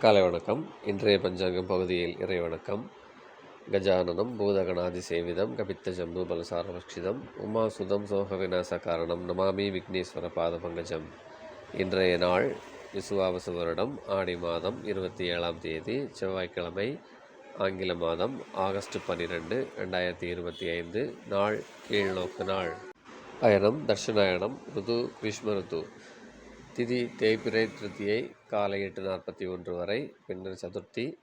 காலை வணக்கம். இன்றைய பஞ்சாங்கம் பகுதியில் இறை வணக்கம். கஜானனம் பூதகணாதி சேவிதம் கபித்த ஜம்பு பலசாரபக்ஷிதம் உமாசுதம் சோக விநாச காரணம் நமாமி விக்னேஸ்வர பாத பங்கஜம். இன்றைய நாள் விசுவாவசு வருடம் ஆடி மாதம் இருபத்தி ஏழாம் தேதி செவ்வாய்க்கிழமை ஆங்கில மாதம் ஆகஸ்ட் பன்னிரெண்டு ரெண்டாயிரத்தி இருபத்தி ஐந்து நாள் கீழ்நோக்கு நாள். அயனம் தட்சிணாயனம் ருது கிரீஷ்ம ருது திதி தேய்பிரை திருத்தியை காலை எட்டு நாற்பத்தி ஒன்று வரை பின்னர் சதுர்த்தி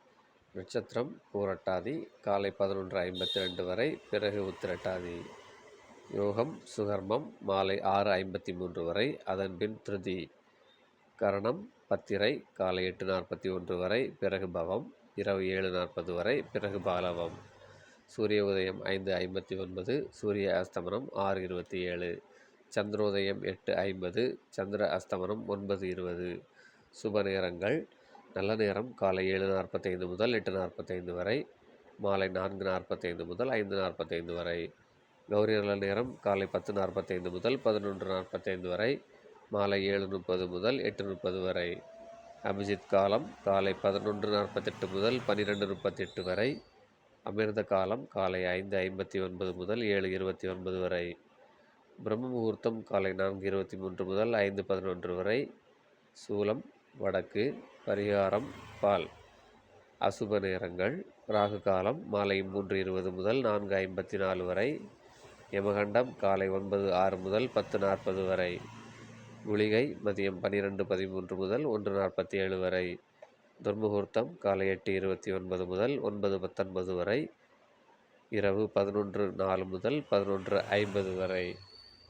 நட்சத்திரம் பூரட்டாதி காலை பதினொன்று ஐம்பத்தி ரெண்டு வரை பிறகு உத்திரட்டாதி. யோகம் சுகர்மம் மாலை ஆறு ஐம்பத்தி மூன்று வரை அதன் பின் திருதி. கரணம் பத்திரை காலை எட்டு நாற்பத்தி ஒன்று வரை பிறகு பவம் இரவு ஏழு நாற்பது வரை பிறகு பாலவம். சூரிய உதயம் ஐந்து ஐம்பத்தி ஒன்பது சூரிய அஸ்தமனம் ஆறு இருபத்தி ஏழு. சந்திரோதயம் எட்டு ஐம்பது சந்திர அஸ்தமனம் ஒன்பது இருபது. சுப நேரங்கள். நல்ல நேரம். காலை ஏழு நாற்பத்தைந்து முதல் எட்டு நாற்பத்தைந்து வரை. மாலை நான்கு நாற்பத்தைந்து முதல் ஐந்து நாற்பத்தைந்து வரை. கௌரி நல்ல நேரம். காலை பத்து நாற்பத்தைந்து முதல் பதினொன்று நாற்பத்தைந்து வரை. மாலை ஏழு முப்பது முதல் எட்டு முப்பது வரை. அபிஜித் காலம் காலை பதினொன்று நாற்பத்தெட்டு முதல் பன்னிரெண்டு முப்பத்தெட்டு வரை. அமிர்த காலம் காலை ஐந்து ஐம்பத்தி ஒன்பது முதல் ஏழு இருபத்தி ஒன்பது வரை. பிரம்ம முகூர்த்தம் காலை நான்கு இருபத்தி மூன்று முதல் ஐந்து பதினொன்று வரை. சூலம் வடக்கு பரிகாரம் பால். அசுப நேரங்கள் ராகு காலம் மாலை மூன்று இருபது முதல் நான்கு ஐம்பத்தி நாலு வரை. யமகண்டம் காலை ஒன்பது ஆறு முதல் பத்து நாற்பது வரை. குளிகை மதியம் பன்னிரெண்டு பதிமூன்று முதல் ஒன்று நாற்பத்தி ஏழு வரை. துர்முகூர்த்தம் காலை எட்டு இருபத்தி ஒன்பது முதல் ஒன்பது பத்தொன்பது வரை. இரவு பதினொன்று நாலு முதல் பதினொன்று ஐம்பது வரை.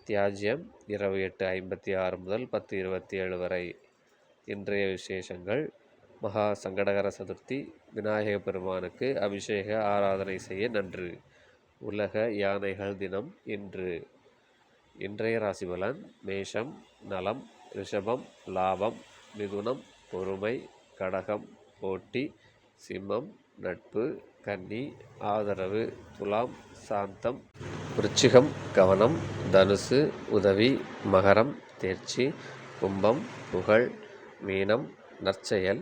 தியாஜ்யம் இரவு எட்டு ஐம்பத்தி ஆறு முதல் பத்து இருபத்தி ஏழு வரை. இன்றைய விசேஷங்கள். மகா சங்கடகர சதுர்த்தி. விநாயக பெருமானுக்கு அபிஷேக ஆராதனை செய்ய நன்று. உலக யானைகள் தினம் இன்று. இன்றைய ராசிபலன் மேஷம் நலம் ரிஷபம் லாபம் மிதுனம் பொறுமை கடகம் போட்டி சிம்மம் நட்பு கன்னி ஆதரவு துலாம் சாந்தம் விருச்சிகம் கவனம் தனுசு உதவி மகரம் தேர்ச்சி கும்பம் புகழ் மீனம் நற்செயல்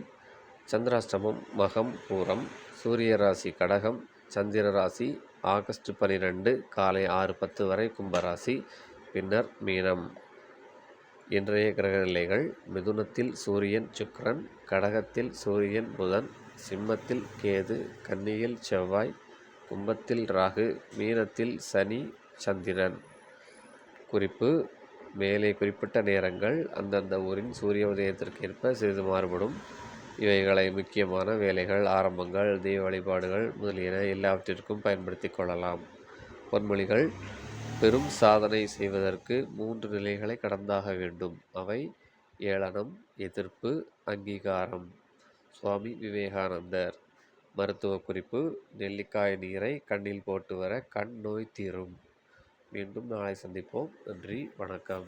சந்திராஷ்டமம் மகம் பூரம் சூரிய ராசி கடகம் சந்திர ராசி ஆகஸ்ட் பனிரெண்டு காலை ஆறு பத்து வரை கும்பராசி பின்னர் மீனம். இன்றைய கிரகநிலைகள் மிதுனத்தில் சூரியன் சுக்ரன் கடகத்தில் சூரியன் புதன் சிம்மத்தில் கேது கன்னியில் செவ்வாய் கும்பத்தில் ராகு மீனத்தில் சனி சந்திரன். குறிப்பு மேலே குறிப்பிட்ட நேரங்கள் அந்தந்த ஊரின் சூரிய உதயத்திற்கேற்ப சிறிது மாறுபடும். இவைகளை முக்கியமான வேலைகள் ஆரம்பங்கள் தெய்வ வழிபாடுகள் முதலியன எல்லாவற்றிற்கும் பயன்படுத்தி கொள்ளலாம். பொன்மொழிகள் பெரும் சாதனை செய்வதற்கு மூன்று நிலைகளை கடந்தாக வேண்டும். அவை ஏளனம் எதிர்ப்பு அங்கீகாரம். சுவாமி விவேகானந்தர். மருத்துவ குறிப்பு நெல்லிக்காய் நீரை கண்ணில் போட்டு வர கண் நோய் தீரும். மீண்டும் நாளை சந்திப்போம். நன்றி வணக்கம்.